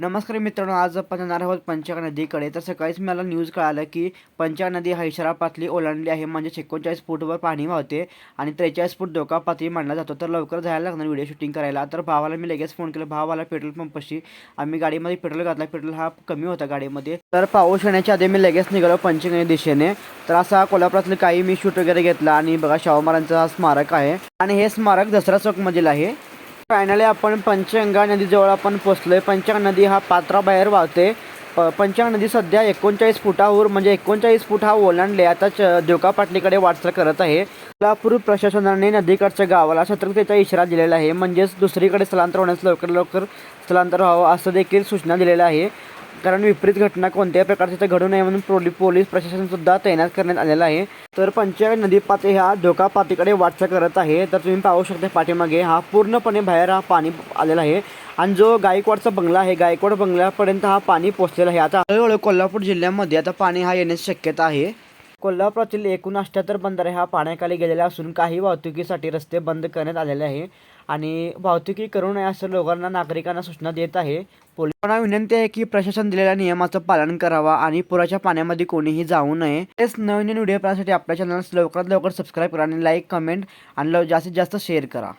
नमस्कार मित्रांनो आज आपण जाणार आहोत पंचाग नदीकडे. तर सकाळीच मला न्यूज कळालं की पंचाग नदी हा इशारा पातळी ओलांडली आहे. म्हणजे एकोणचाळीस फूटवर पाणी वाहते आणि त्रेचाळीस फूट धोका पातळी मांडला जातो. तर लवकर जायला लागणार व्हिडिओ शूटिंग करायला. तर भावाला मी लगेच फोन केला. भावाला पेट्रोल पंपशी आम्ही गाडीमध्ये पेट्रोल घातला. पेट्रोल हा कमी होता गाडीमध्ये. तर पाऊस येण्याच्या आधी मी लगेच निघालो पंचगणी दिशेने. तर असा कोल्हापुरातलं काही मी शूट वगैरे घेतला आणि बघा शाहू महाराजांचं हा स्मारक आहे. आणि हे स्मारक दसरा चौकमधील आहे. फायनली आपण पंचगंगा नदीजवळ आपण पोचलोय. पंचगंगा नदी हा पात्राबाहेर वाहते. प पंचगंगा नदी सध्या एकोणचाळीस फुटावर म्हणजे एकोणचाळीस फूट हा ओलांडले आता च देवका पाटलीकडे वाटचाल करत आहे. कोल्हापूर प्रशासनाने नदीकडच्या गावाला सतर्कतेचा इशारा दिलेला आहे. म्हणजेच दुसरीकडे स्थलांतर होण्यास लवकर लवकर स्थलांतर व्हावं असं देखील सूचना दिलेल्या आहे. कारण विपरीत घटना कोणत्याही प्रकारची तर घडू नये म्हणून पोली पोलीस प्रशासनसुद्धा तैनात करण्यात आलेलं आहे. तर पंचायत नदी पाते ह्या धोका पातीकडे वाटचाल करत आहे. तर तुम्ही पाहू शकता पाठीमागे हा पूर्णपणे बाहेर हा पाणी आलेला आहे. आणि जो गायकवाडचा बंगला आहे गायकवाड बंगल्यापर्यंत हा पाणी पोहोचलेला आहे. आता हळूहळू कोल्हापूर जिल्ह्यामध्ये आता पाणी हा येण्याची शक्यता आहे. कोल्हापुरातील एकूण अठ्ठ्याहत्तर बंदरे हा पाण्याखाली गेलेले असून काही वाहतुकीसाठी रस्ते बंद करण्यात आलेले आहे. आणि वाहतुकी करू नये असं लोकांना नागरिकांना सूचना देत आहे. पोलिसांना विनंती आहे की प्रशासन दिलेल्या नियमाचं पालन करावा आणि पुराच्या पाण्यामध्ये कोणीही जाऊ नये. तेच नवीन व्हिडिओ पाहण्यासाठी आपल्या चॅनल लवकरात लवकर सबस्क्राईब करा आणि लाईक कमेंट आणि लव- जास्तीत जास्त शेअर करा.